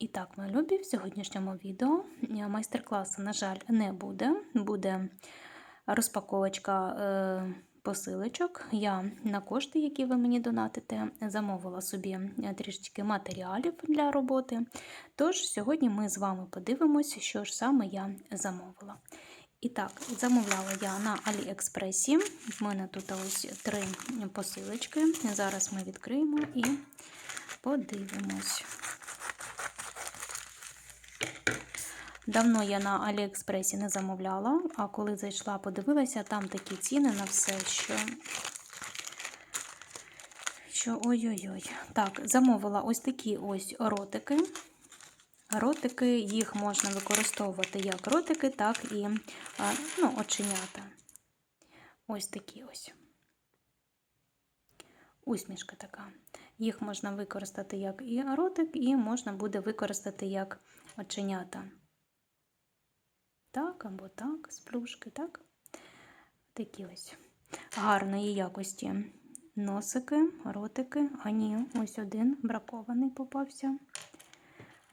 І так, мої любі, в сьогоднішньому відео е, майстер-класу, на жаль, не буде. Буде розпаковочка е, посилочок. Я на кошти, які ви мені донатите, замовила собі е, трішечки матеріалів для роботи. Tож сьогодні ми з вами подивимося, що ж саме я замовила. І так, замовляла я на Аліекспресі. В мене тут ось три посилочки. Зараз ми відкриємо і подивимось. Давно я на Аліекспресі не замовляла, а коли зайшла, подивилася, там такі ціни на все, що. Що ой-ой-ой. Так, замовила ось такі ось ротики. Ротики, їх можна використовувати як ротики, так і ну, оченята. Ось такі ось. Усмішка така. Їх можна використати як і ротик, і можна буде використати як оченята. Так, або так, з плюшки, так. Такі ось гарної якості носики, ротики. А ні, ось один бракований попався.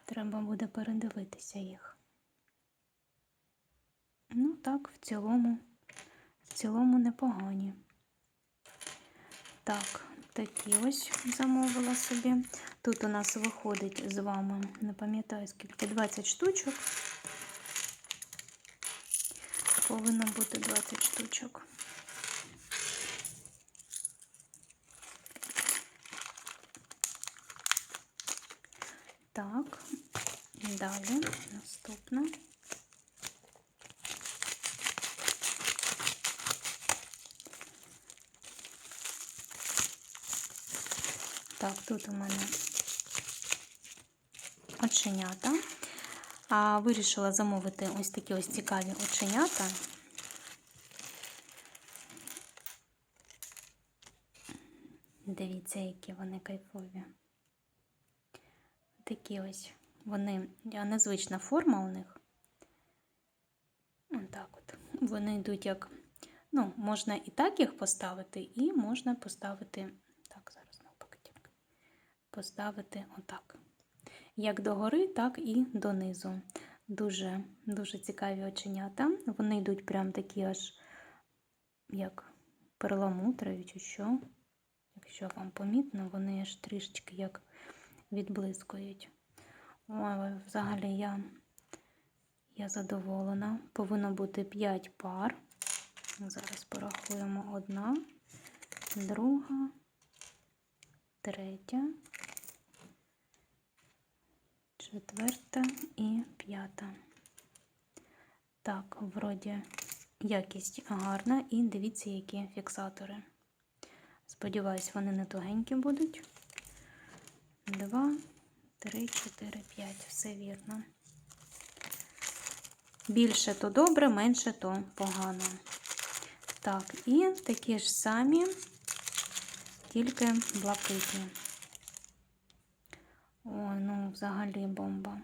Треба буде передивитися їх. Ну, так, в цілому, в цілому непогані. Так, такі ось замовила собі. Тут у нас виходить з вами, не пам'ятаю скільки, 20 штучок. Повинно бути 20 штучок. Так, далі наступна. Так, тут у мене оченята. А вирішила замовити ось такі ось цікаві оченята. Дивіться, які вони кайфові. Такі ось вони, незвична форма у них. Отак от. Вони йдуть як, ну, можна і так їх поставити, і можна поставити, так, зараз навпаки поставити отак. Як догори, так і донизу. Дуже дуже цікаві оченята. Вони йдуть прям такі аж як перламутрові, чи що. Якщо вам помітно, вони аж трішечки як відблискують. Ой, взагалі я, я задоволена. Повинно бути 5 пар. Зараз порахуємо одна, друга, третя, четверта і п'ята. Так, вроді якість гарна, і дивіться, які фіксатори. Сподіваюсь, вони не тугенькі будуть. Два, три, чотири, п'ять. Все вірно. Більше то добре, менше то погано. Так, і такі ж самі, тільки блакитні. Взагалі бомба.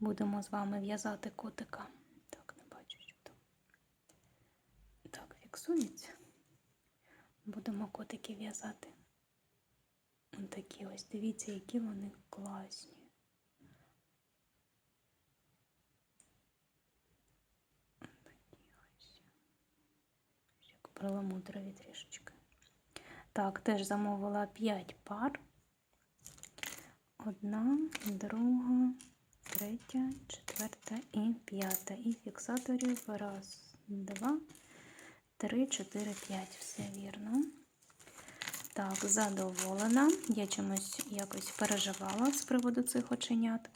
Будемо з вами в'язати котика. Так, не бачу, що там. Так, фіксується. Будемо котики в'язати. Ось такі ось, дивіться, які вони класні. Перламутрові трішечки. Так, теж замовила 5 пар. Одна, друга, третя, четверта і п'ята. І фіксаторів раз, два, три, чотири, п'ять. Все вірно. Так, задоволена. Я чимось якось переживала з приводу цих оченят.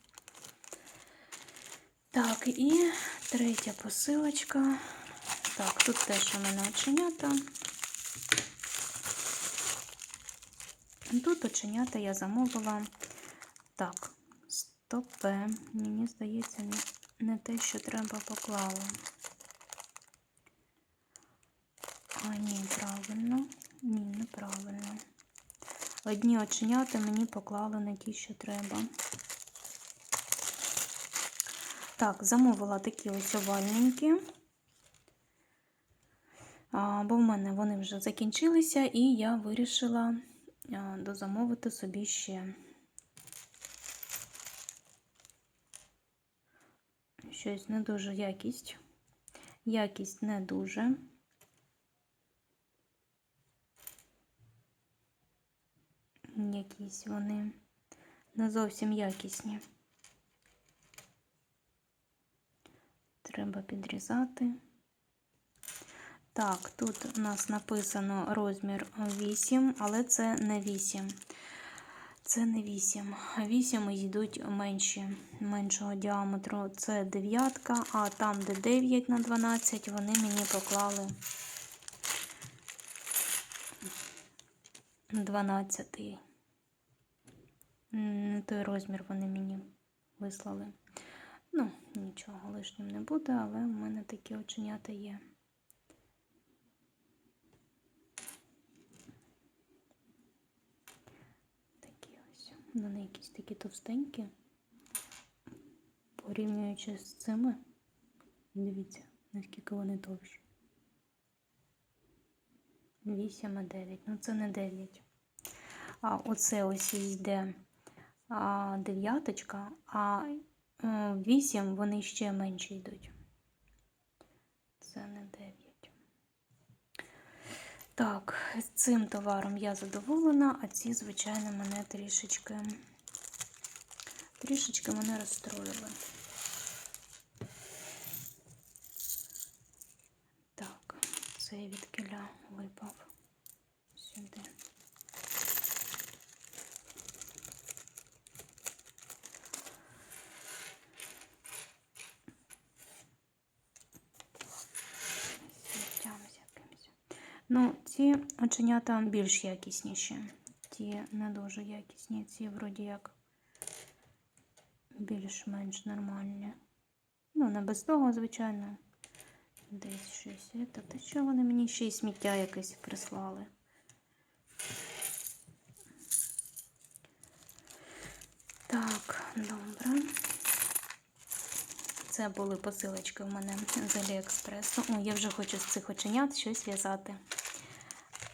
Так, і третя посилочка. Так, тут теж у мене оченята. Тут оченята я замовила Так, топе. Мені здається, не, те, що треба поклала. А, ні, правильно. Ні, неправильно. Одні оченята мені поклали не ті, що треба. Так, замовила такі ось овальненькі. А, бо в мене вони вже закінчилися, і я вирішила дозамовити собі ще щось не дуже якість. Якість не дуже. Якісь вони не зовсім якісні. Треба підрізати. Так, тут у нас написано розмір 8, але це не 8. Це не 8. 8 йдуть менші, меншого діаметру. Це 9, а там, де 9 на 12, вони мені поклали 12. Не той розмір вони мені вислали. Ну, нічого лишнім не буде, але в мене такі оченята є. Такі ось. Вони якісь такі товстенькі. Порівнюючи з цими, дивіться, наскільки вони товщі. 8 а 9. Ну це не 9. А оце ось йде а, дев'яточка, а 8 вони ще менше йдуть. Це не 9. Так, цим товаром я задоволена, а ці, звичайно, мене трішечки трішечки мене розстроїли. Ну, ці оченята більш якісніші. Ті не дуже якісні. Ці вроді як більш-менш нормальні. Ну, не без того, звичайно. Десь щось. є. Та те, що вони мені ще й сміття якесь прислали. Так, добре. Це були посилочки в мене з Аліекспресу. О, я вже хочу з цих оченят щось в'язати.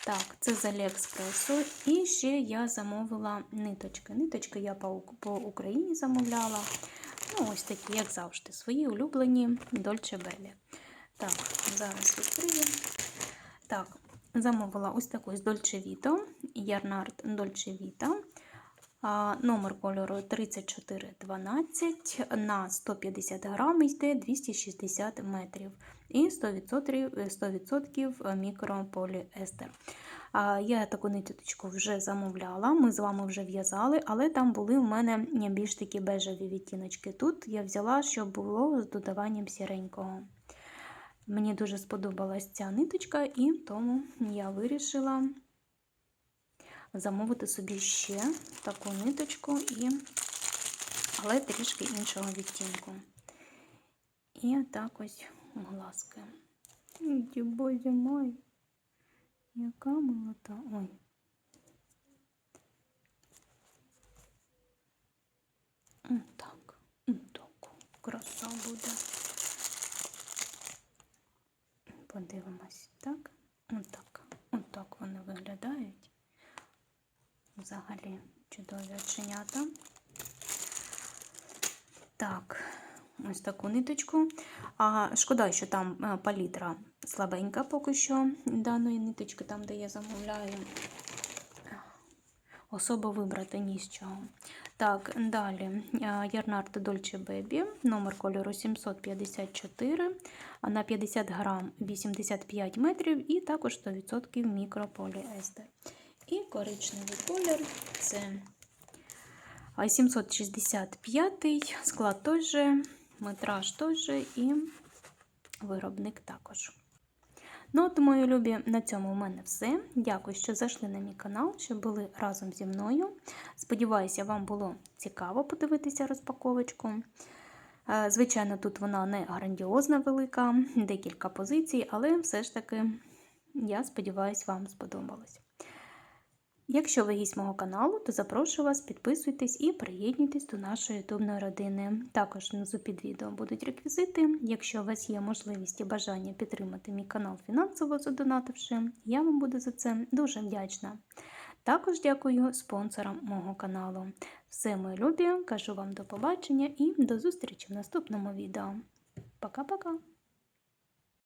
Так, це з Аліекспресу. І ще я замовила ниточки. Ниточки я по, Україні замовляла. Ну, ось такі, як завжди, свої улюблені Dolce Belly. Так, зараз відкрию. Так, замовила ось таку з Dolce Vita, Ярнард Dolce Vita. Номер кольору 3412 на 150 грам йде 260 метрів і 100%, 100 мікрополіестер. Я таку ниточку вже замовляла, ми з вами вже в'язали, але там були в мене більш такі бежеві відтіночки. Тут я взяла, щоб було з додаванням сіренького. Мені дуже сподобалась ця ниточка, і тому я вирішила замовити собі ще таку ниточку, і... але трішки іншого відтінку. І так ось глазки. Ді, мой, яка молода. Ой. Так, так, краса буде. Подивимось, так? Отак. Отак вони виглядають. Взагалі чудові оченята. Так, ось таку ниточку. А Шкода, що там е, палітра слабенька поки що даної ниточки, там, де я замовляю. Особо вибрати ні з чого. Так, далі Ярнард Dolce Baby, номер кольору 754, на 50 грам 85 метрів і також 100% мікрополіестер. І коричневий колір це 765 склад той же, метраж той же і виробник також. Ну, от, мої любі, на цьому у мене все. Дякую, що зайшли на мій канал, що були разом зі мною. Сподіваюся, вам було цікаво подивитися розпаковочку. Е, Звичайно, тут вона не грандіозна велика, декілька позицій, але все ж таки, я сподіваюся, вам сподобалось. Якщо ви гість мого каналу, то запрошую вас, підписуйтесь і приєднуйтесь до нашої ютубної родини. Також внизу під відео будуть реквізити. Якщо у вас є можливість і бажання підтримати мій канал фінансово задонативши, я вам буду за це дуже вдячна. Також дякую спонсорам мого каналу. Все, мої любі, кажу вам до побачення і до зустрічі в наступному відео. Пока-пока!